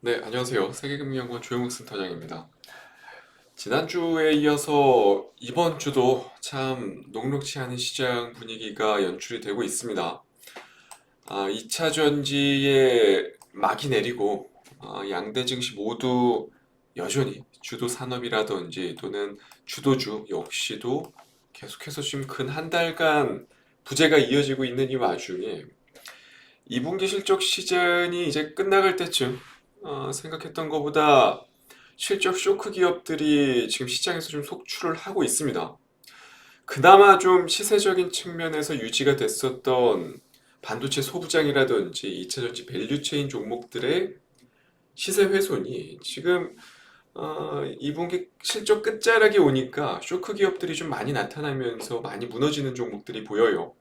네, 안녕하세요. 세계금융연구원 조영욱 센터장입니다. 지난주에 이어서 이번 주도 참 녹록치 않은 시장 분위기가 연출이 되고 있습니다. 아, 2차 전지에 막이 내리고 아, 양대 증시 모두 여전히 주도 산업이라든지 또는 주도주 역시도 계속해서 지금 근 한 달간 부재가 이어지고 있는 이 와중에 2분기 실적 시즌이 이제 끝나갈 때쯤 어, 생각했던 것보다 실적 쇼크 기업들이 지금 시장에서 좀 속출을 하고 있습니다. 그나마 좀 시세적인 측면에서 유지가 됐었던 반도체 소부장이라든지 2차 전지 밸류체인 종목들의 시세 훼손이 지금 어, 2분기 실적 끝자락이 오니까 쇼크 기업들이 좀 많이 나타나면서 많이 무너지는 종목들이 보여요.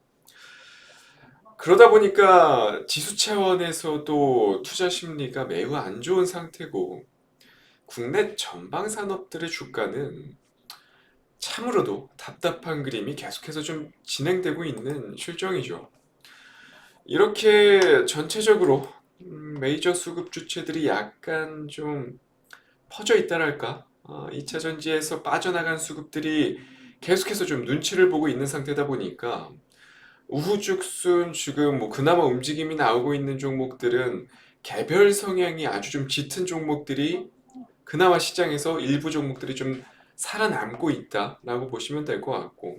그러다 보니까 지수 차원에서도 투자 심리가 매우 안 좋은 상태고 국내 전방 산업들의 주가는 참으로도 답답한 그림이 계속해서 좀 진행되고 있는 실정이죠. 이렇게 전체적으로 음, 메이저 수급 주체들이 약간 좀 퍼져 있다랄까? 어, 2차 전지에서 빠져나간 수급들이 계속해서 좀 눈치를 보고 있는 상태다 보니까 우후죽순 지금 뭐 그나마 움직임이 나오고 있는 종목들은 개별 성향이 아주 좀 짙은 종목들이 그나마 시장에서 일부 종목들이 좀 살아남고 있다라고 보시면 될 것 같고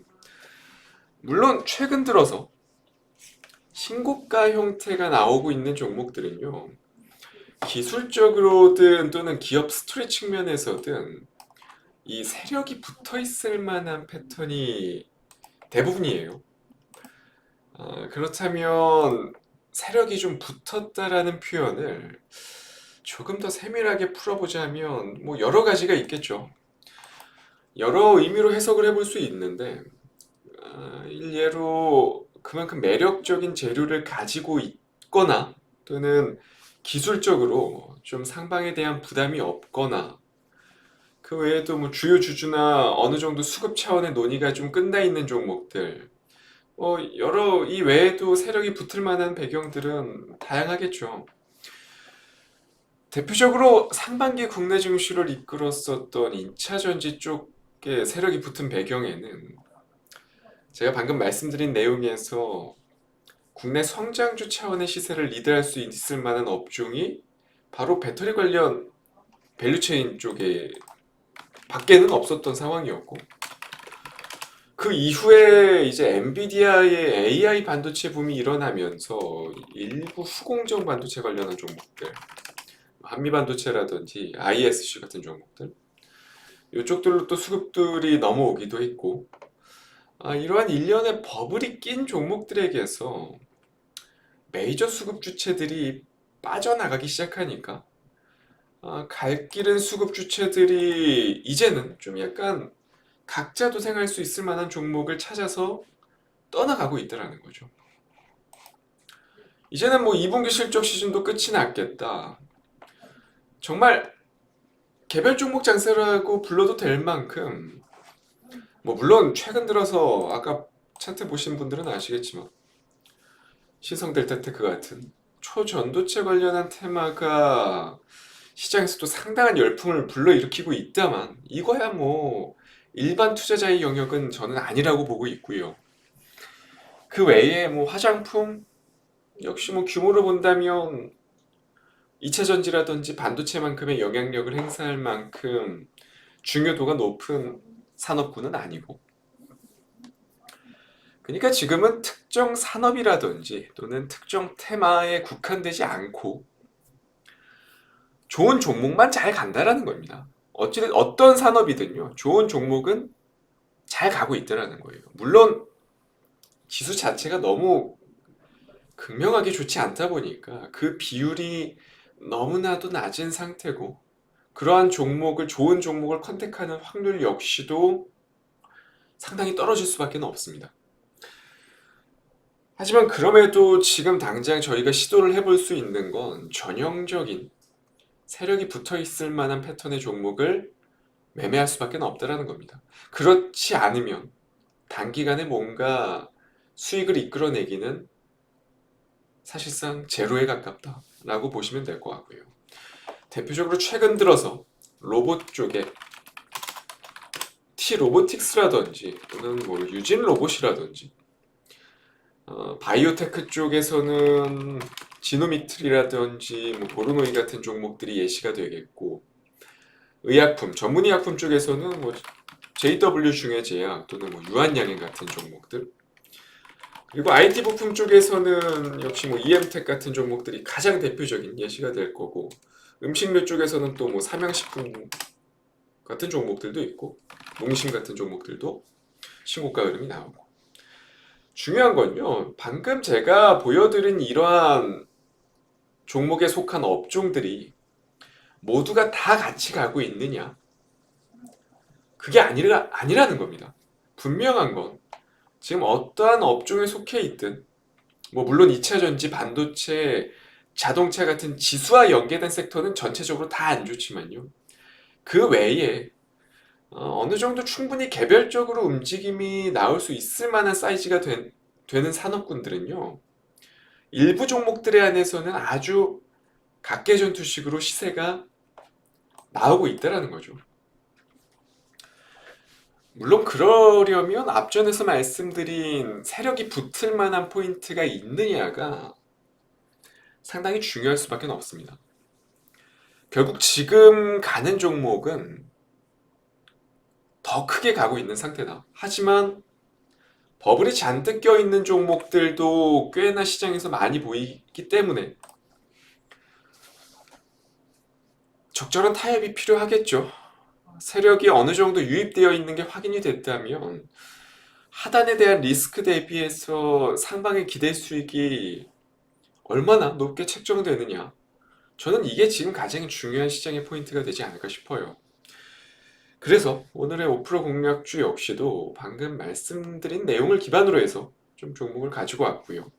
물론 최근 들어서 신고가 형태가 나오고 있는 종목들은요 기술적으로든 또는 기업 스토리 측면에서든 이 세력이 붙어 있을 만한 패턴이 대부분이에요. 어, 그렇다면 세력이 좀 붙었다라는 표현을 조금 더 세밀하게 풀어보자면 뭐 여러 가지가 있겠죠. 여러 의미로 해석을 해볼 수 있는데 어, 일례로 그만큼 매력적인 재료를 가지고 있거나 또는 기술적으로 좀 상방에 대한 부담이 없거나 그 외에도 뭐 주요 주주나 어느 정도 수급 차원의 논의가 좀 끝나 있는 종목들 어, 여러 이 외에도 세력이 붙을 만한 배경들은 다양하겠죠. 대표적으로 상반기 국내 증시를 이끌었었던 2차 전지 쪽에 세력이 붙은 배경에는 제가 방금 말씀드린 내용에서 국내 성장주 차원의 시세를 리드할 수 있을 만한 업종이 바로 배터리 관련 밸류체인 쪽에 밖에는 없었던 상황이었고 그 이후에 이제 엔비디아의 AI 반도체 붐이 일어나면서 일부 후공정 반도체 관련한 종목들, 한미 반도체라든지 ISC 같은 종목들, 이쪽들로 또 수급들이 넘어오기도 했고, 아, 이러한 일련의 버블이 낀 종목들에게서 메이저 수급 주체들이 빠져나가기 시작하니까 아, 갈 길은 수급 주체들이 이제는 좀 약간 각자 도생할 수 있을 만한 종목을 찾아서 떠나가고 있다라는 거죠. 이제는 뭐 2분기 실적 시즌도 끝이 났겠다. 정말 개별 종목 장세라고 불러도 될 만큼 뭐 물론 최근 들어서 아까 차트 보신 분들은 아시겠지만 신성 델타테크 같은 초전도체 관련한 테마가 시장에서도 상당한 열풍을 불러일으키고 있다만 이거야 뭐 일반 투자자의 영역은 저는 아니라고 보고 있고요. 그 외에 뭐 화장품 역시 뭐 규모로 본다면 2차 전지라든지 반도체만큼의 영향력을 행사할 만큼 중요도가 높은 산업군은 아니고 그러니까 지금은 특정 산업이라든지 또는 특정 테마에 국한되지 않고 좋은 종목만 잘 간다라는 겁니다. 어찌든 어떤 산업이든요. 좋은 종목은 잘 가고 있더라는 거예요. 물론 지수 자체가 너무 극명하게 좋지 않다 보니까 그 비율이 너무나도 낮은 상태고 그러한 종목을 좋은 종목을 컨택하는 확률 역시도 상당히 떨어질 수밖에 없습니다. 하지만 그럼에도 지금 당장 저희가 시도를 해볼 수 있는 건 전형적인 세력이 붙어 있을 만한 패턴의 종목을 매매할 수밖에 없다라는 겁니다. 그렇지 않으면 단기간에 뭔가 수익을 이끌어내기는 사실상 제로에 가깝다라고 보시면 될 것 같고요. 대표적으로 최근 들어서 로봇 쪽에 T 로보틱스라든지 또는 뭐 유진 로봇이라든지 어, 바이오테크 쪽에서는 지노미트리라든지 뭐 보르노이 같은 종목들이 예시가 되겠고 의약품 전문의약품 쪽에서는 뭐 JW 중해제약 또는 뭐 유한양행 같은 종목들. 그리고 IT 부품 쪽에서는 역시 뭐 EM텍 같은 종목들이 가장 대표적인 예시가 될 거고 음식료 쪽에서는 또 뭐 삼양식품 같은 종목들도 있고 농심 같은 종목들도 신고가 흐름이 나오고. 중요한 건요 방금 제가 보여드린 이러한 종목에 속한 업종들이 모두가 다 같이 가고 있느냐 그게 아니라, 아니라는 겁니다 분명한 건 지금 어떠한 업종에 속해 있든 뭐 물론 2차전지, 반도체, 자동차 같은 지수와 연계된 섹터는 전체적으로 다 안 좋지만요. 그 외에 어, 어느 정도 충분히 개별적으로 움직임이 나올 수 있을 만한 사이즈가 된- 되는 산업군들은요. 일부 종목들에 한해서는 아주 각계전투식으로 시세가 나오고 있다라는 거죠. 물론 그러려면 앞전에서 말씀드린 세력이 붙을 만한 포인트가 있느냐가 상당히 중요할 수밖에 없습니다. 결국 지금 가는 종목은 더 크게 가고 있는 상태다. 하지만 버블이 잔뜩 껴있는 종목들도 꽤나 시장에서 많이 보이기 때문에 적절한 타협이 필요하겠죠. 세력이 어느 정도 유입되어 있는 게 확인이 됐다면 하단에 대한 리스크 대비해서 상방의 기대 수익이 얼마나 높게 책정되느냐. 저는 이게 지금 가장 중요한 시장의 포인트가 되지 않을까 싶어요. 그래서 오늘의 5% 공략주 역시도 방금 말씀드린 내용을 기반으로 해서 좀 종목을 가지고 왔고요.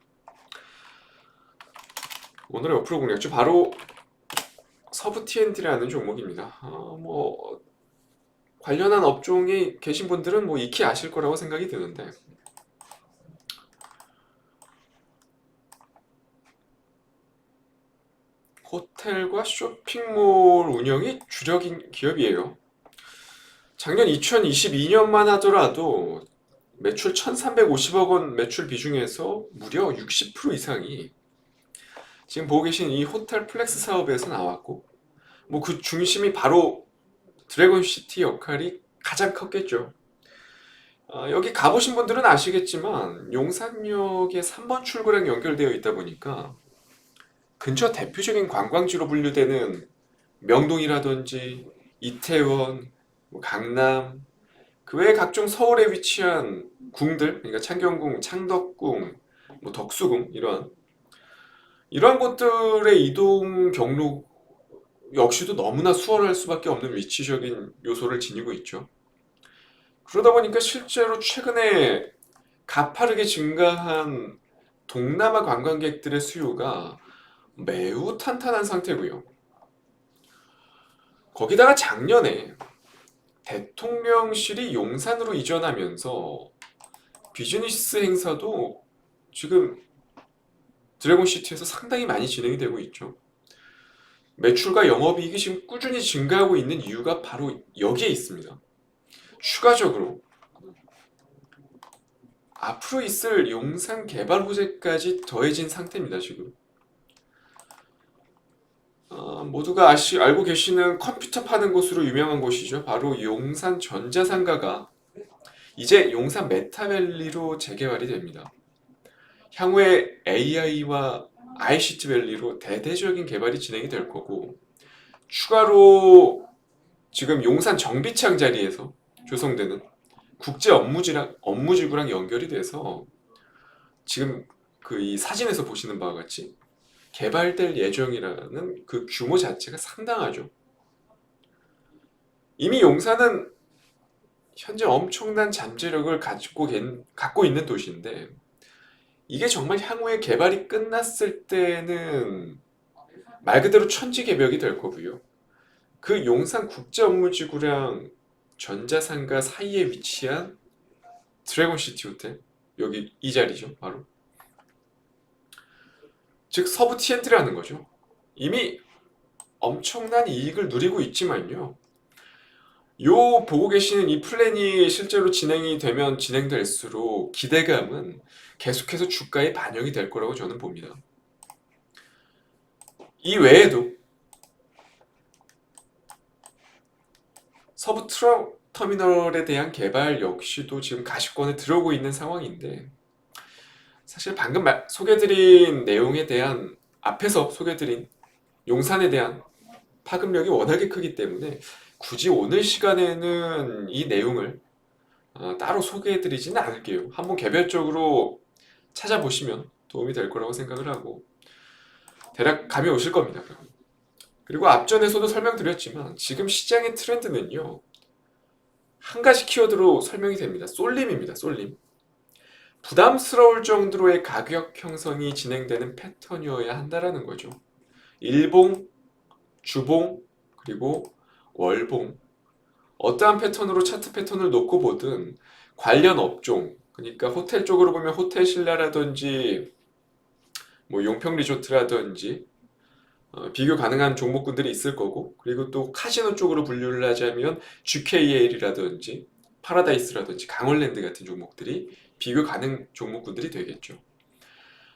오늘의 5% 공략주 바로 서브 TND라는 종목입니다. 어, 뭐 관련한 업종이 계신 분들은 뭐 익히 아실 거라고 생각이 드는데 호텔과 쇼핑몰 운영이 주력인 기업이에요. 작년 2022년만 하더라도 매출 1,350억 원 매출 비중에서 무려 60% 이상이 지금 보고 계신 이 호텔 플렉스 사업에서 나왔고 뭐 그 중심이 바로 드래곤 시티 역할이 가장 컸겠죠. 아, 여기 가보신 분들은 아시겠지만 용산역의 3번 출구랑 연결되어 있다 보니까 근처 대표적인 관광지로 분류되는 명동이라든지 이태원, 뭐 강남, 그 외에 각종 서울에 위치한 궁들, 그러니까 창경궁, 창덕궁, 뭐 덕수궁 이런 이러한 곳들의 이동 경로 역시도 너무나 수월할 수밖에 없는 위치적인 요소를 지니고 있죠. 그러다 보니까 실제로 최근에 가파르게 증가한 동남아 관광객들의 수요가 매우 탄탄한 상태고요. 거기다가 작년에 대통령실이 용산으로 이전하면서 비즈니스 행사도 지금 드래곤시티에서 상당히 많이 진행이 되고 있죠. 매출과 영업이익이 지금 꾸준히 증가하고 있는 이유가 바로 여기에 있습니다. 추가적으로 앞으로 있을 용산 개발 호재까지 더해진 상태입니다, 지금. 어, 모두가 아시, 알고 계시는 컴퓨터 파는 곳으로 유명한 곳이죠. 바로 용산 전자상가가 이제 용산 메타밸리로 재개발이 됩니다. 향후에 AI와 ICT 밸리로 대대적인 개발이 진행이 될 거고 추가로 지금 용산 정비창 자리에서 조성되는 국제 업무지랑 업무지구랑 연결이 돼서 지금 그 이 사진에서 보시는 바와 같이 개발될 예정이라는 그 규모 자체가 상당하죠. 이미 용산은 현재 엄청난 잠재력을 가지고 겐- 갖고 있는 도시인데 이게 정말 향후에 개발이 끝났을 때는 말 그대로 천지개벽이 될 거고요. 그 용산 국제업무지구랑 전자상가 사이에 위치한 드래곤시티 호텔 여기 이 자리죠 바로 즉 서부 TNT라는 거죠 이미 엄청난 이익을 누리고 있지만요. 요 보고 계시는 이 플랜이 실제로 진행이 되면 진행될수록 기대감은 계속해서 주가에 반영이 될 거라고 저는 봅니다. 이 외에도 서부 트러 터미널에 대한 개발 역시도 지금 가시권에 들어오고 있는 상황인데 사실 방금 말- 소개드린 내용에 대한 앞에서 소개드린 용산에 대한 파급력이 워낙에 크기 때문에 굳이 오늘 시간에는 이 내용을 어, 따로 소개해드리지는 않을게요. 한번 개별적으로 찾아보시면 도움이 될 거라고 생각을 하고 대략 감이 오실 겁니다. 그리고 앞전에서도 설명드렸지만 지금 시장의 트렌드는요. 한 가지 키워드로 설명이 됩니다. 쏠림입니다. 쏠림. 부담스러울 정도로의 가격 형성이 진행되는 패턴이어야 한다라는 거죠. 일봉, 주봉, 그리고 월봉. 어떠한 패턴으로 차트 패턴을 놓고 보든 관련 업종, 그러니까 호텔 쪽으로 보면 호텔 신라라든지 뭐 용평 리조트라든지 어, 비교 가능한 종목군들이 있을 거고 그리고 또 카지노 쪽으로 분류를 하자면 GKL이라든지 파라다이스라든지 강원랜드 같은 종목들이 비교 가능 종목군들이 되겠죠.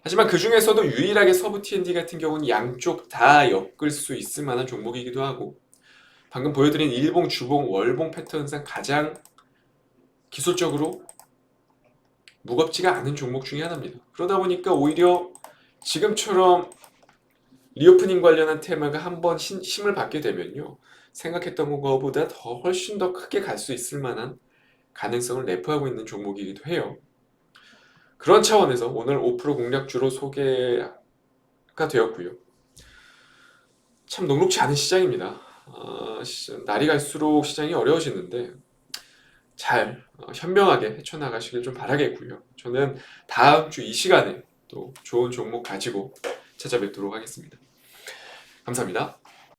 하지만 그 중에서도 유일하게 서부 T&D 같은 경우는 양쪽 다 엮을 수 있을 만한 종목이기도 하고 방금 보여드린 일봉, 주봉, 월봉 패턴상 가장 기술적으로 무겁지가 않은 종목 중에 하나입니다. 그러다 보니까 오히려 지금처럼 리오프닝 관련한 테마가 한번 힘을 받게 되면요. 생각했던 것보다 더 훨씬 더 크게 갈 수 있을 만한 가능성을 내포하고 있는 종목이기도 해요. 그런 차원에서 오늘 5% 공략주로 소개가 되었고요. 참 녹록치 않은 시장입니다. 어, 시- 날이 갈수록 시장이 어려워지는데 잘 어, 현명하게 헤쳐나가시길 좀 바라겠고요. 저는 다음 주 이 시간에 또 좋은 종목 가지고 찾아뵙도록 하겠습니다. 감사합니다.